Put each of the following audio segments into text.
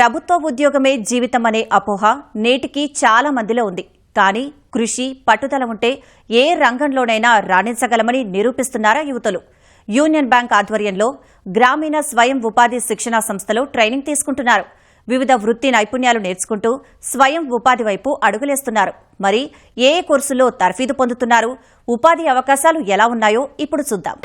ప్రభుత్వ ఉద్యోగమే జీవితం అనే అపోహ నేటికి చాలా మందిలో ఉంది. కానీ కృషి పట్టుదల ఉంటే ఏ రంగంలోనైనా రాణించగలమని నిరూపిస్తున్నారా యువతలు? యూనియన్ బ్యాంక్ ఆధ్వర్యంలో గ్రామీణ స్వయం ఉపాధి శిక్షణా సంస్థలో ట్రైనింగ్ తీసుకుంటున్నారు. వివిధ వృత్తి నైపుణ్యాలు నేర్చుకుంటూ స్వయం ఉపాధి వైపు అడుగులేస్తున్నారు. మరి ఏ ఏ తర్ఫీదు పొందుతున్నారు? ఉపాధి అవకాశాలు ఎలా ఉన్నాయో ఇప్పుడు చూద్దాం.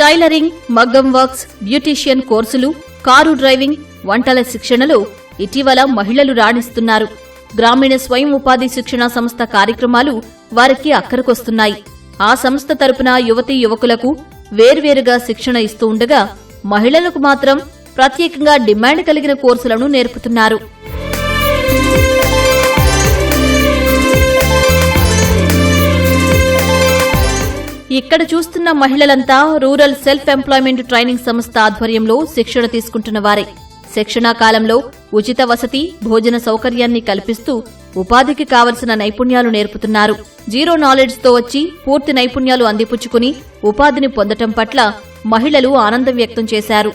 టైలరింగ్ మగ్గం వర్క్స్ బ్యూటీషియన్ కోర్సులు కారు డ్రైవింగ్ వంటల శిక్షణలో ఇటీవల మహిళలు రాణిస్తున్నారు. గ్రామీణ స్వయం ఉపాధి శిక్షణ సంస్థ కార్యక్రమాలు వారికి అక్కరకొస్తున్నాయి. ఆ సంస్థ తరపున యువతీ యువకులకు వేర్వేరుగా శిక్షణ ఇస్తూ ఉండగా మహిళలకు మాత్రం ప్రత్యేకంగా డిమాండ్ కలిగిన కోర్సులను నేర్పుతున్నారు. ఇక్కడ చూస్తున్న మహిళలంతా రూరల్ సెల్ఫ్ ఎంప్లాయ్మెంట్ ట్రైనింగ్ సంస్థ ఆధ్వర్యంలో శిక్షణ తీసుకుంటున్న వారే. శిక్షణా కాలంలో ఉచిత వసతి భోజన సౌకర్యాన్ని కల్పిస్తూ ఉపాధికి కావలసిన నైపుణ్యాలు నేర్పుతున్నారు. జీరో నాలెడ్జ్తో వచ్చి పూర్తి నైపుణ్యాలు అందిపుచ్చుకుని ఉపాధిని పొందటం పట్ల మహిళలు ఆనందం వ్యక్తం చేశారు.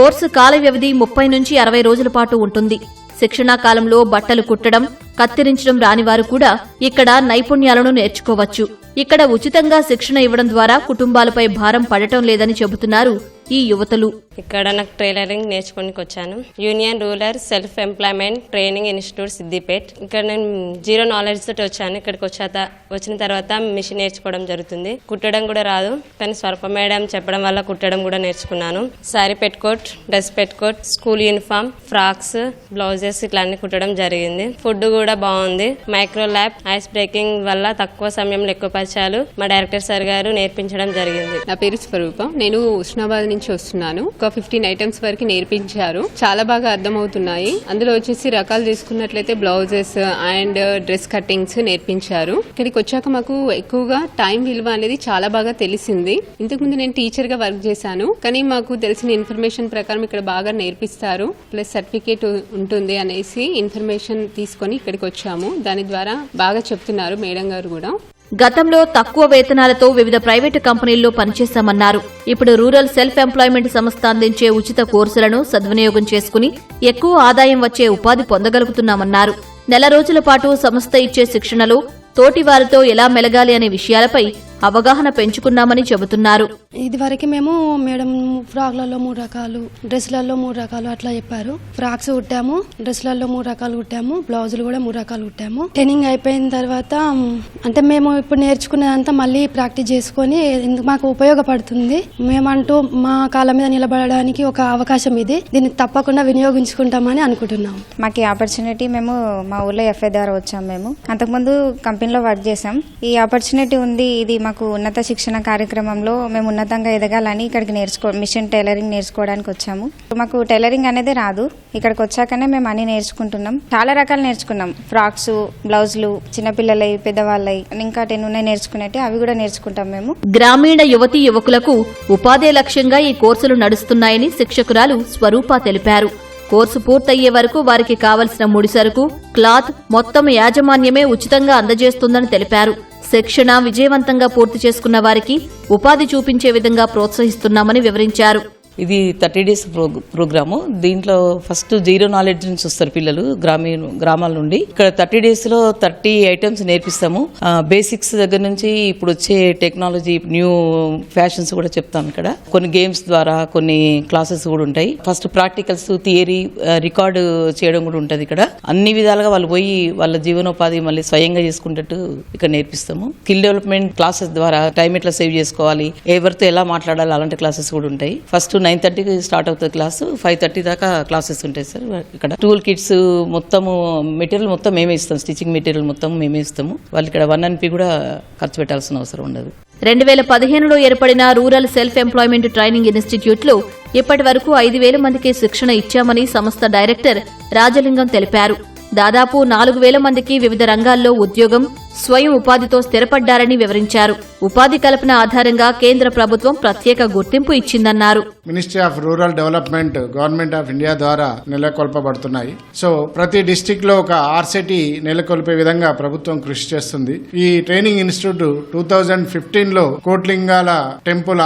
కోర్సు కాల వ్యవధి ముప్పై నుంచి అరవై రోజుల పాటు ఉంటుంది. శిక్షణా కాలంలో బట్టలు కుట్టడం కత్తిరించడం రానివారు కూడా ఇక్కడ నైపుణ్యాలను నేర్చుకోవచ్చు. ఇక్కడ ఉచితంగా శిక్షణ ఇవ్వడం ద్వారా కుటుంబాలపై భారం పడటం లేదని చెబుతున్నారు ఈ యువతలు. ఇక్కడ నాకు టైలరింగ్ నేర్చుకోనికి వచ్చాను union rural self employment training institute Siddipet ఇక్కడ నేను జీరో నాలెడ్జ్ తోటి వచ్చాను. ఇక్కడికి వచ్చాక వచ్చిన తర్వాత మిషన్ నేర్చుకోవడం జరుగుతుంది. కుట్టడం కూడా రాదు. కానీ స్వల్ప మేడం చెప్పడం వల్ల కుట్టడం కూడా నేర్చుకున్నాను. Sari petticoat dress petticoat school uniform frocks blouses ఇట్లా అన్ని కుట్టడం జరిగింది. ఫుడ్ కూడా బాగుంది. మైక్రో ల్యాబ్ ఐస్ బ్రేకింగ్ వల్ల తక్కువ సమయంలో ఎక్కువ పరిచయాలు మా డైరెక్టర్ సార్ గారు నేర్పించడం జరిగింది. నా పేరు స్వరూప. నేను ఉస్నాబాద్ నుంచి వస్తున్నాను. ఒక ఫిఫ్టీన్ ఐటమ్స్ వరకు నేర్పించారు. చాలా బాగా అర్థమవుతున్నాయి. అందులో వచ్చేసి రకాలు తీసుకున్నట్లయితే బ్లౌజెస్ అండ్ డ్రెస్ కట్టింగ్స్ నేర్పించారు. ఇక్కడికి వచ్చాక మాకు ఎక్కువగా టైం విలువ అనేది చాలా బాగా తెలిసింది. ఇంతకుముందు నేను టీచర్గా వర్క్ చేశాను. కానీ మాకు తెలిసిన ఇన్ఫర్మేషన్ ప్రకారం ఇక్కడ బాగా నేర్పిస్తారు. ప్లస్ సర్టిఫికేట్ ఉంటుంది అనేసి ఇన్ఫర్మేషన్ తీసుకొని ఇక్కడికి వచ్చాము. దాని ద్వారా బాగా చెప్తున్నారు మేడం గారు కూడా. గతంలో తక్కువ వేతనాలతో వివిధ ప్రైవేటు కంపెనీల్లో పనిచేశామన్నారు. ఇప్పుడు రూరల్ సెల్ఫ్ ఎంప్లాయ్మెంట్ సంస్థ అందించే ఉచిత కోర్సులను సద్వినియోగం చేసుకుని ఎక్కువ ఆదాయం వచ్చే ఉపాధి పొందగలుగుతున్నామన్నారు. నెల రోజుల పాటు సంస్థ ఇచ్చే శిక్షణలో తోటి వారితో ఎలా మెలగాలి అనే విషయాలపై అవగాహన పెంచుకున్నామని చెబుతున్నారు. ఇది వరకు మేము మేడం ఫ్రాక్లలో మూడు రకాలు డ్రెస్లలో మూడు రకాలు అట్లా చెప్పారు. ఫ్రాక్స్ కుట్టాము డ్రెస్లలో మూడు రకాలు కుట్టాము బ్లౌజులు కూడా మూడు రకాలు కుట్టాము. ట్రైనింగ్ అయిపోయిన తర్వాత అంటే మేము ఇప్పుడు నేర్చుకునేదంతా మళ్ళీ ప్రాక్టీస్ చేసుకొని మాకు ఉపయోగపడుతుంది. మేమంటూ మా కాళ్ళ మీద నిలబడడానికి ఒక అవకాశం ఇది. దీన్ని తప్పకుండా వినియోగించుకుంటామని అనుకుంటున్నాం. మాకు ఈ ఆపర్చునిటీ మేము మా ఊళ్ళో ఎఫ్ఐ ద్వారా వచ్చాం మేము. అంతకుముందు కంపెనీలో వర్క్ చేసాం ఈ ఆపర్చునిటీ ఉంది ఇది మాకు ఉన్నత శిక్షణ కార్యక్రమంలో మేము ఉన్నతంగా ఎదగాలని ఇక్కడికి నేర్చుకో మిషన్ టైలరింగ్ నేర్చుకోవడానికి వచ్చాము. మాకు టైలరింగ్ అనేది రాదు. ఇక్కడికి వచ్చాకనే మేము అన్ని నేర్చుకుంటున్నాం. చాలా రకాలు నేర్చుకున్నాం. ఫ్రాక్స్ బ్లౌజులు చిన్నపిల్లలవి పెద్దవాళ్ళవి ఇంకా టెన్ ఉన్నాయి నేర్చుకునేటి అవి కూడా నేర్చుకుంటాం మేము. గ్రామీణ యువతి యువకులకు ఉపాధి లక్ష్యంగా ఈ కోర్సులు నడుస్తున్నాయని శిక్షకురాలు స్వరూప తెలిపారు. కోర్సు పూర్తయ్యే వరకు వారికి కావలసిన ముడిసరుకు క్లాత్ మొత్తం యాజమాన్యమే ఉచితంగా అందజేస్తుందని తెలిపారు. శిక్షణ విజయవంతంగా పూర్తి చేసుకున్న వారికి ఉపాధి చూపించే విధంగా ప్రోత్సహిస్తున్నామని వివరించారు. ఇది థర్టీ డేస్ ప్రోగ్రాము. దీంట్లో ఫస్ట్ జీరో నాలెడ్జ్ నుంచి వస్తారు పిల్లలు గ్రామీణ గ్రామాల నుండి. ఇక్కడ థర్టీ డేస్లో థర్టీ ఐటమ్స్ నేర్పిస్తాము. బేసిక్స్ దగ్గర నుంచి ఇప్పుడు వచ్చే టెక్నాలజీ న్యూ ఫ్యాషన్స్ కూడా చెప్తాం ఇక్కడ. కొన్ని గేమ్స్ ద్వారా కొన్ని క్లాసెస్ కూడా ఉంటాయి. ఫస్ట్ ప్రాక్టికల్స్ థియరీ రికార్డు చేయడం కూడా ఉంటుంది ఇక్కడ. అన్ని విధాలుగా వాళ్ళు పోయి వాళ్ళ జీవనోపాధి మళ్ళీ స్వయంగా చేసుకుంటట్టు ఇక్కడ నేర్పిస్తాము. స్కిల్ డెవలప్మెంట్ క్లాసెస్ ద్వారా టైం ఎట్లా సేవ్ చేసుకోవాలి ఎవరితో ఎలా మాట్లాడాలి అలాంటి క్లాసెస్ కూడా ఉంటాయి. ఫస్ట్ నైన్ థర్టీకి స్టార్ట్ అవుతుంది క్లాసు. ఫైవ్ థర్టీ దాకా క్లాసెస్ ఉంటాయి సార్ ఇక్కడ. టూల్ కిట్స్ మొత్తము మెటీరియల్ మొత్తం మేమే ఇస్తాం. స్టిచ్చింగ్ మెటీరియల్ మొత్తం మేమే ఇస్తాము. వాళ్ళు ఇక్కడ వన్ ఎన్పి కూడా ఖర్చు పెట్టాల్సిన అవసరం ఉండదు. రెండు వేల పదిహేనులో ఏర్పడిన రూరల్ సెల్ఫ్ ఎంప్లాయ్మెంట్ ట్రైనింగ్ ఇన్స్టిట్యూట్లో ఇప్పటి వరకు ఐదు వేల మందికి శిక్షణ ఇచ్చామని సంస్థ డైరెక్టర్ రాజలింగం తెలిపారు. దాదాపు నాలుగు వేల మందికి వివిధ రంగాల్లో ఉద్యోగం స్వయం ఉపాధితో స్థిరపడ్డారని వివరించారు. ఉపాధి కల్పన ఆధారంగా కేంద్ర ప్రభుత్వం ప్రత్యేక గుర్తింపు ఇచ్చిందన్నారు. Ministry of rural development government of India ద్వారా నెలకొల్పబడుతున్నాయి. సో ప్రతి డిస్టిక్లో ఒక ఆర్సిటీ నెలకొల్పే విధంగా ప్రభుత్వం కృషి చేస్తుంది. ఈ ట్రైనింగ్ ఇన్స్టిట్యూట్ టూ థౌజండ్ ఫిఫ్టీన్లో కోట్లింగాల టెంపుల్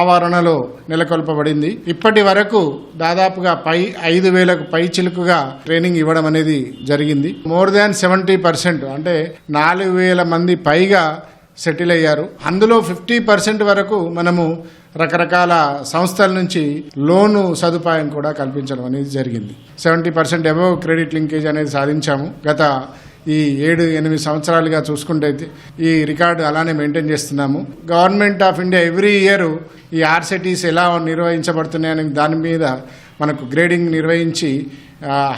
ఆవరణలో నెలకొల్పబడింది. ఇప్పటి వరకు దాదాపుగా పై ఐదు వేలకు పై చిలుకుగా ట్రైనింగ్ ఇవ్వడం అనేది జరిగింది. మోర్ దాన్ సెవెంటీ పర్సెంట్ అంటే నాలుగు వేల మంది పైగా సెటిల్ అయ్యారు. అందులో ఫిఫ్టీ పర్సెంట్ వరకు మనము రకరకాల సంస్థల నుంచి లోను సదుపాయం కూడా కల్పించడం అనేది జరిగింది. Seventy percent above credit linkage అనేది సాధించాము. గత ఈ ఏడు ఎనిమిది సంవత్సరాలుగా చూసుకుంటే ఈ రికార్డు అలానే మెయింటైన్ చేస్తున్నాము. Government of India every year ఈ ఆర్సిటీస్ ఎలా నిర్వహించబడుతున్నాయనే దాని మీద మనకు గ్రేడింగ్ నిర్వహించి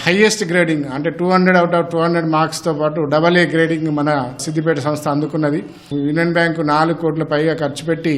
హైయెస్ట్ గ్రేడింగ్ అంటే two hundred out of two hundred మార్క్స్తో పాటు డబల్ ఏ గ్రేడింగ్ మన సిద్దిపేట సంస్థ అందుకున్నది. యూనియన్ బ్యాంకు నాలుగు కోట్ల పైగా ఖర్చు పెట్టి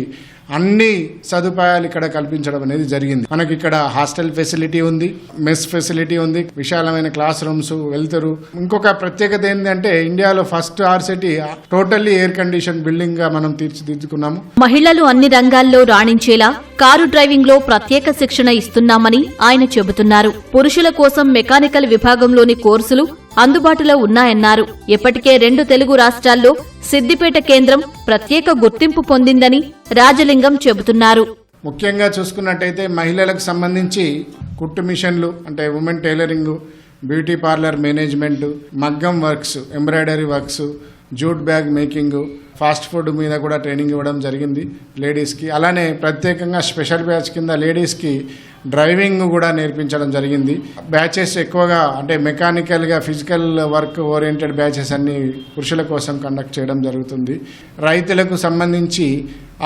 అన్ని సదుపాయాలు ఇక్కడ కల్పించడం అనేది జరిగింది. మనకి ఇక్కడ హాస్టల్ ఫెసిలిటీ ఉంది మెస్ ఫెసిలిటీ ఉంది విశాలమైన క్లాస్ రూమ్స్ వెళ్తారు. ఇంకొక ప్రత్యేకత ఏంటంటే ఇండియాలో first RSETI totally air condition బిల్డింగ్గా మనం తీర్చిదిద్దుకున్నాము. మహిళలు అన్ని రంగాల్లో రాణించేలా కారు డ్రైవింగ్లో ప్రత్యేక శిక్షణ ఇస్తున్నామని ఆయన చెబుతున్నారు. పురుషుల కోసం మెకానికల్ విభాగంలోని కోర్సులు అందుబాటులో ఉన్నాయన్నారు. ఇప్పటికే రెండు తెలుగు రాష్ట్రాల్లో సిద్దిపేట కేంద్రం ప్రత్యేక గుర్తింపు పొందిందని రాజలింగం చెబుతున్నారు. ముఖ్యంగా చూసుకున్నట్టయితే మహిళలకు సంబంధించి కుట్టు మిషన్లు అంటే women tailoring beauty parlour management మగ్గం works embroidery works jute bag making fast food మీద కూడా ట్రైనింగ్ ఇవ్వడం జరిగింది లేడీస్కి. అలానే ప్రత్యేకంగా స్పెషల్ బ్యాచ్ కింద లేడీస్కి డ్రైవింగ్ కూడా నేర్పించడం జరిగింది. బ్యాచెస్ ఎక్కువగా అంటే మెకానికల్గా ఫిజికల్ వర్క్ ఓరియంటెడ్ బ్యాచెస్ అన్ని పురుషుల కోసం కండక్ట్ చేయడం జరుగుతుంది. రైతులకు సంబంధించి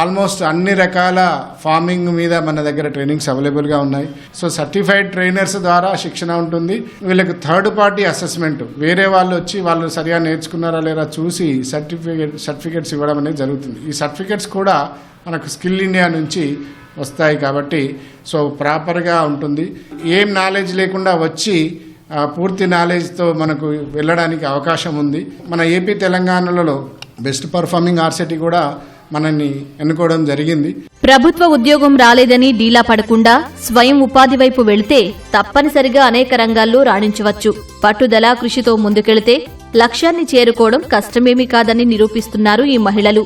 ఆల్మోస్ట్ అన్ని రకాల ఫార్మింగ్ మీద మన దగ్గర ట్రైనింగ్స్ అవైలబుల్గా ఉన్నాయి. సో సర్టిఫైడ్ ట్రైనర్స్ ద్వారా శిక్షణ ఉంటుంది. వీళ్ళకి థర్డ్ పార్టీ అసెస్మెంట్ వేరే వాళ్ళు వచ్చి వాళ్ళు సరిగా నేర్చుకున్నారా లేదా చూసి సర్టిఫికేట్ సర్టిఫికేట్స్ ఇవ్వడం అనేది జరుగుతుంది. ఈ సర్టిఫికేట్స్ కూడా మనకు స్కిల్ ఇండియా నుంచి వస్తాయి కాబట్టి సో ప్రాపర్గా ఉంటుంది. ఏం నాలెడ్జ్ లేకుండా వచ్చి పూర్తి నాలెడ్జ్తో మనకు వెళ్ళడానికి అవకాశం ఉంది. మన ఏపీ తెలంగాణలో బెస్ట్ పర్ఫార్మింగ్ ఆర్సిటీ కూడా మనల్ని ఎన్నుకోవడం జరిగింది. ప్రభుత్వ ఉద్యోగం రాలేదని డీలా పడకుండా స్వయం ఉపాధి వైపు వెళితే తప్పనిసరిగా అనేక రంగాల్లో రాణించవచ్చు. పట్టుదల కృషితో ముందుకెళితే లక్ష్యాన్ని చేరుకోవడం కష్టమేమీ కాదని నిరూపిస్తున్నారు ఈ మహిళలు.